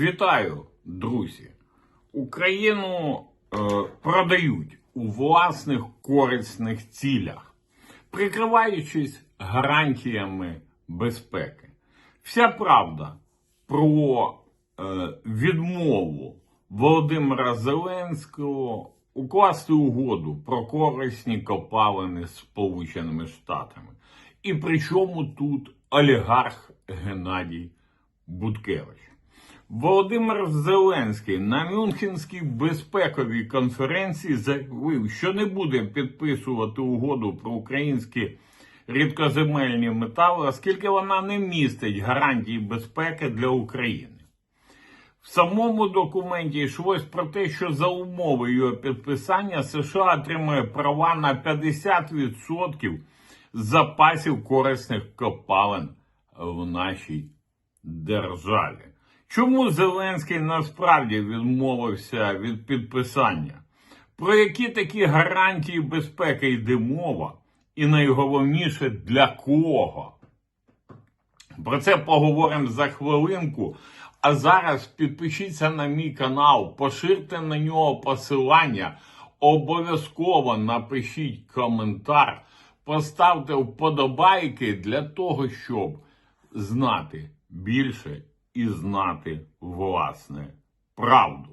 Вітаю, друзі! Україну е, продають у власних корисних цілях, прикриваючись гарантіями безпеки. Вся правда про е, відмову Володимира Зеленського укласти угоду про корисні копалини з Сполученими Штатами. І при чому тут олігарх Геннадій Буткевич. Володимир Зеленський на Мюнхенській безпековій конференції заявив, що не буде підписувати угоду про українські рідкоземельні метали, оскільки вона не містить гарантій безпеки для України. В самому документі йшлось про те, що за умови його підписання США отримує права на 50% запасів корисних копалин в нашій державі. Чому Зеленський насправді відмовився від підписання? Про які такі гарантії безпеки йде мова? І найголовніше для кого? Про це поговоримо за хвилинку. А зараз підпишіться на мій канал, поширте на нього посилання, обов'язково напишіть коментар, поставте вподобайки для того, щоб знати більше і знати власне правду.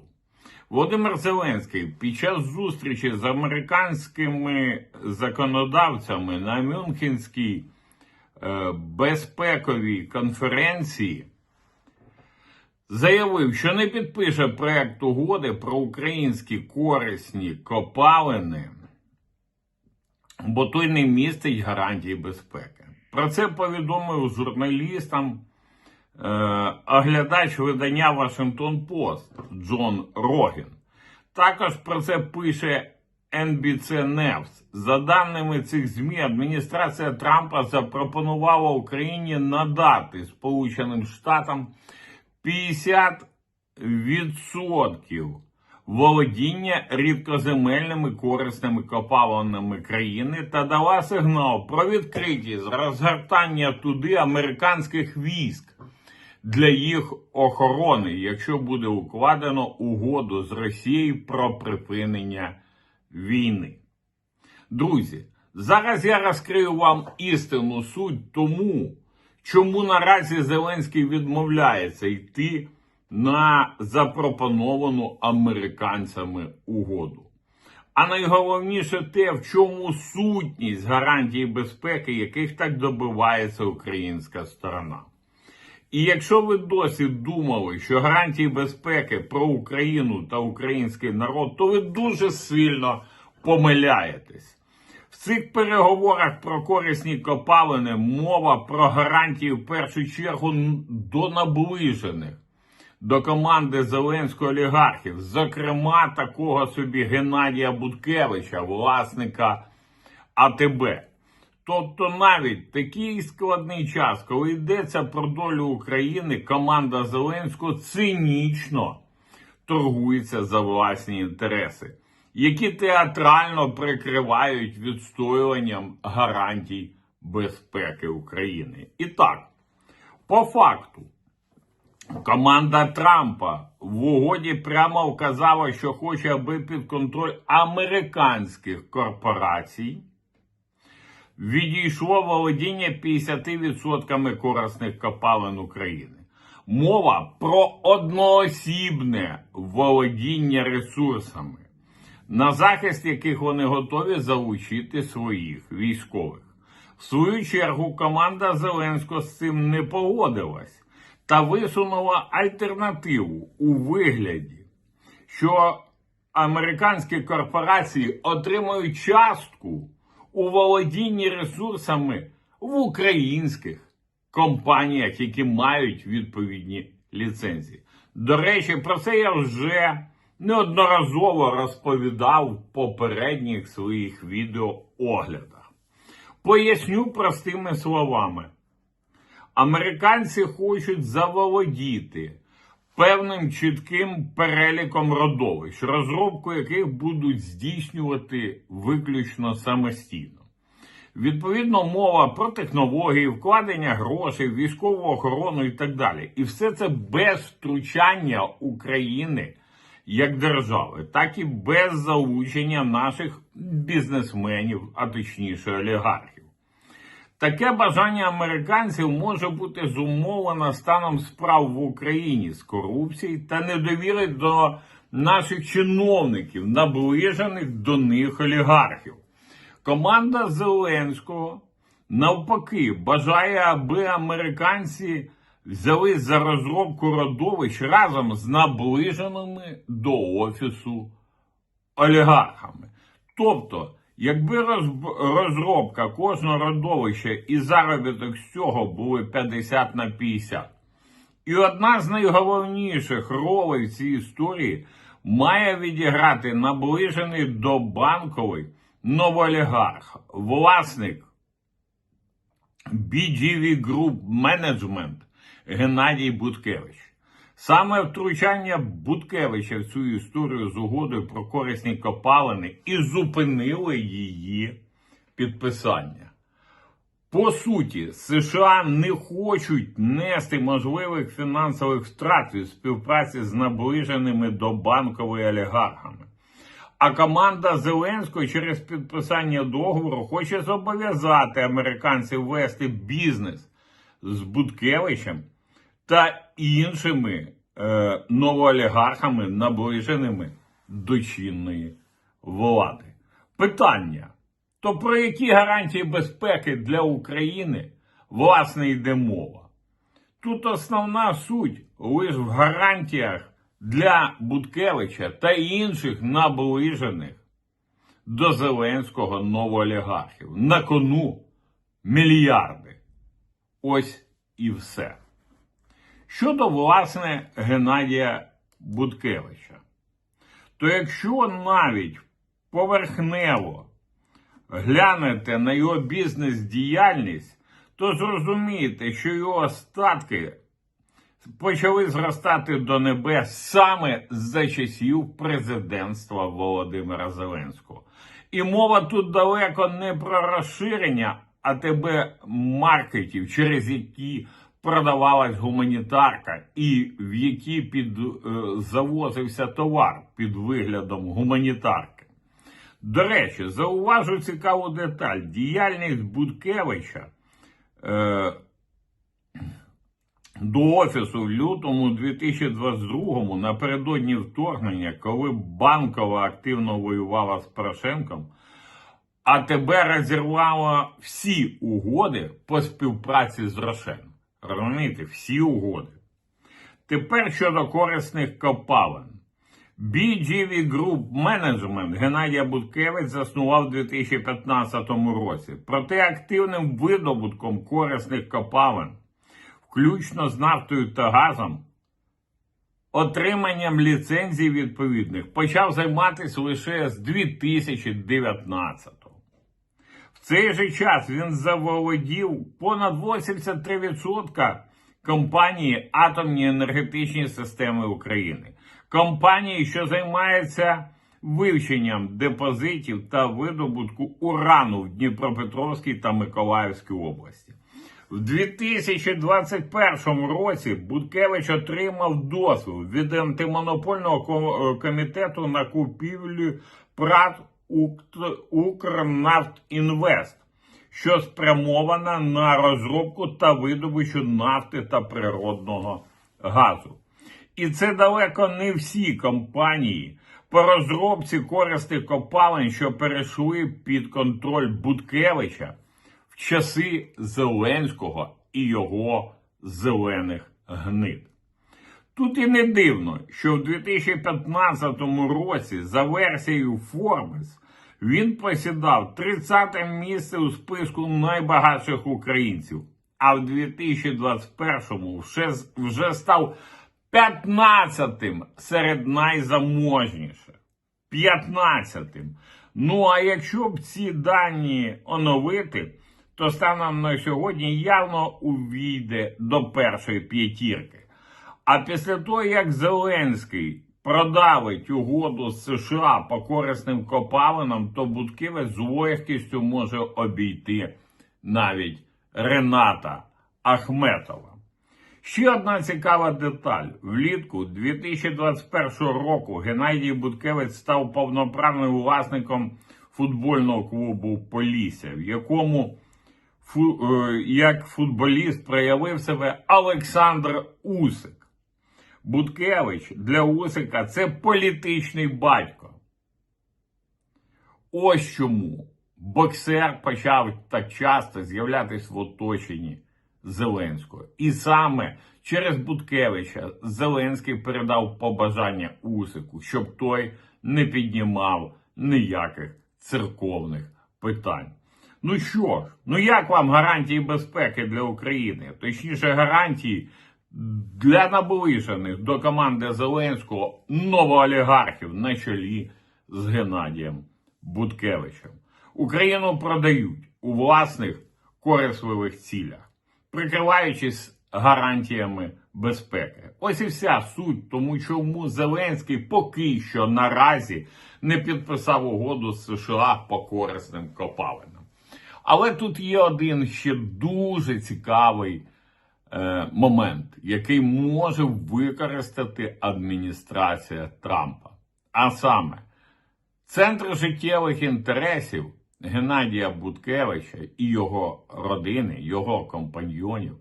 Володимир Зеленський під час зустрічі з американськими законодавцями на Мюнхенській е, безпековій конференції заявив, що не підпише проект угоди про українські корисні копалини, бо той не містить гарантії безпеки. Про це повідомив журналістам оглядач видання Вашингтон Пост Джон Рогін. Також про це пише NBC News. За даними цих ЗМІ, адміністрація Трампа запропонувала Україні надати Сполученим Штатам 50% володіння рідкоземельними корисними копалинами країни та дала сигнал про відкритість розгортання туди американських військ для їх охорони, якщо буде укладено угоду з Росією про припинення війни. Друзі, зараз я розкрию вам істинну суть тому, чому наразі Зеленський відмовляється йти на запропоновану американцями угоду. А найголовніше те, в чому сутність гарантій безпеки, яких так добивається українська сторона. І якщо ви досі думали, що гарантії безпеки про Україну та український народ, то ви дуже сильно помиляєтесь. В цих переговорах про корисні копалини мова про гарантії в першу чергу до наближених до команди Зеленського олігархів, зокрема такого собі Геннадія Буткевича, власника АТБ. Тобто навіть такий складний час, коли йдеться про долю України, команда Зеленського цинічно торгується за власні інтереси, які театрально прикривають відстоюванням гарантій безпеки України. І так, по факту, команда Трампа в угоді прямо вказала, що хоче, аби під контроль американських корпорацій відійшло володіння 50% корисних копалин України. Мова про одноосібне володіння ресурсами, на захист яких вони готові залучити своїх військових. В свою чергу команда Зеленського з цим не погодилась та висунула альтернативу у вигляді, що американські корпорації отримують частку у володінні ресурсами в українських компаніях, які мають відповідні ліцензії. До речі, про це я вже неодноразово розповідав в попередніх своїх відеооглядах. Поясню простими словами. Американці хочуть заволодіти певним чітким переліком родовищ, розробку яких будуть здійснювати виключно самостійно. Відповідно, мова про технології, вкладення грошей, військову охорону і так далі. І все це без втручання України як держави, так і без залучення наших бізнесменів, а точніше олігархів. Таке бажання американців може бути зумовлено станом справ в Україні з корупції та недовіри до наших чиновників, наближених до них олігархів. Команда Зеленського навпаки бажає, аби американці взяли за розробку родовищ разом з наближеними до офісу олігархами. Тобто, якби розробка кожного родовища і заробіток з цього були 50 на 50, і одна з найголовніших ролей в цій історії має відіграти наближений до банковий новоолігарх, власник BGV Group Management Геннадій Буткевич. Саме втручання Буткевича в цю історію з угодою про корисні копалини і зупинило її підписання. По суті, США не хочуть нести можливих фінансових втрат від співпраці з наближеними до банкової олігархами. А команда Зеленського через підписання договору хоче зобов'язати американців вести бізнес з Буткевичем та іншими е, новоолігархами, наближеними до чинної влади. Питання: то про які гарантії безпеки для України власне йде мова? Тут основна суть лише в гарантіях для Буткевича та інших наближених до Зеленського новоолігархів. На кону мільярди. Ось і все. Щодо, власне, Геннадія Буткевича, то якщо навіть поверхнево глянете на його бізнес-діяльність, то зрозумієте, що його статки почали зростати до небес саме за часів президентства Володимира Зеленського. І мова тут далеко не про розширення АТБ маркетів, через які продавалась гуманітарка, і в які під, е, завозився товар під виглядом гуманітарки. До речі, зауважу цікаву деталь. Діяльність Буткевича е, до офісу в лютому 2022 напередодні вторгнення, коли банкова активно воювала з Порошенком, АТБ розірвало всі угоди по співпраці з Рошеном. Розумієте, всі угоди. Тепер щодо корисних копалин. BGV Group Management Геннадія Буткевич заснував у 2015 році. Проте активним видобутком корисних копалин, включно з нафтою та газом, отриманням ліцензій відповідних, почав займатися лише з 2019 В цей же час він заволодів понад 83% компанії Атомні енергетичні системи України, компанії, що займається вивченням депозитів та видобутку урану в Дніпропетровській та Миколаївській області. В 2021 році Буткевич отримав дозвіл від антимонопольного комітету на купівлю ПРАТ Укрнафтінвест, що спрямована на розробку та видобичу нафти та природного газу. І це далеко не всі компанії по розробці корисних копалин, що перейшли під контроль Буткевича в часи Зеленського і його зелених гнид. Тут і не дивно, що в 2015 році за версією Forbes він посідав 30 місце у списку найбагатших українців, а в 2021 вже, вже став 15-тим серед найзаможніших. 15-тим. Ну а якщо б ці дані оновити, то станом на сьогодні явно увійде до першої п'ятірки. А після того, як Зеленський продавить угоду з США по корисним копалинам, то Буткевич з легкістю може обійти навіть Рената Ахметова. Ще одна цікава деталь. Влітку 2021 року Геннадій Буткевич став повноправним власником футбольного клубу Полісся, в якому фу, е, як футболіст проявив себе Олександр Усик. Буткевич для Усика це політичний батько. Ось чому боксер почав так часто з'являтися в оточенні Зеленського. І саме через Буткевича Зеленський передав побажання Усику, щоб той не піднімав ніяких церковних питань. Ну що ж, ну як вам гарантії безпеки для України? Точніше, гарантії для наближених до команди Зеленського новоолігархів на чолі з Геннадієм Буткевичем. Україну продають у власних корисливих цілях, прикриваючись гарантіями безпеки. Ось і вся суть, тому чому Зеленський поки що наразі не підписав угоду з США по корисним копалинам. Але тут є один ще дуже цікавий момент, який може використати адміністрація Трампа. А саме, центр життєвих інтересів Геннадія Буткевича і його родини, його компаньйонів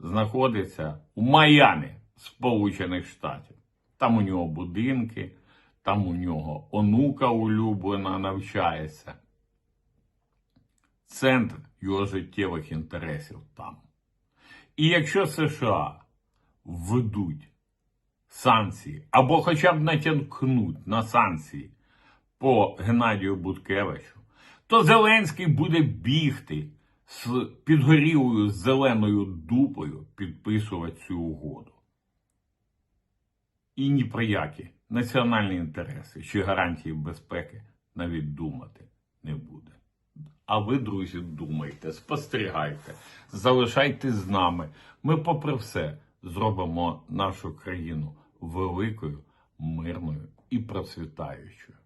знаходиться у Майамі, Сполучених Штатів. Там у нього будинки, там у нього онука улюблена навчається. Центр його життєвих інтересів там. І якщо США введуть санкції або хоча б натякнуть на санкції по Геннадію Буткевичу, то Зеленський буде бігти з підгорілою зеленою дупою підписувати цю угоду. І ні про які національні інтереси чи гарантії безпеки навіть думати не буде. А ви, друзі, думайте, спостерігайте, залишайтесь з нами. Ми, попри все, зробимо нашу країну великою, мирною і процвітаючою.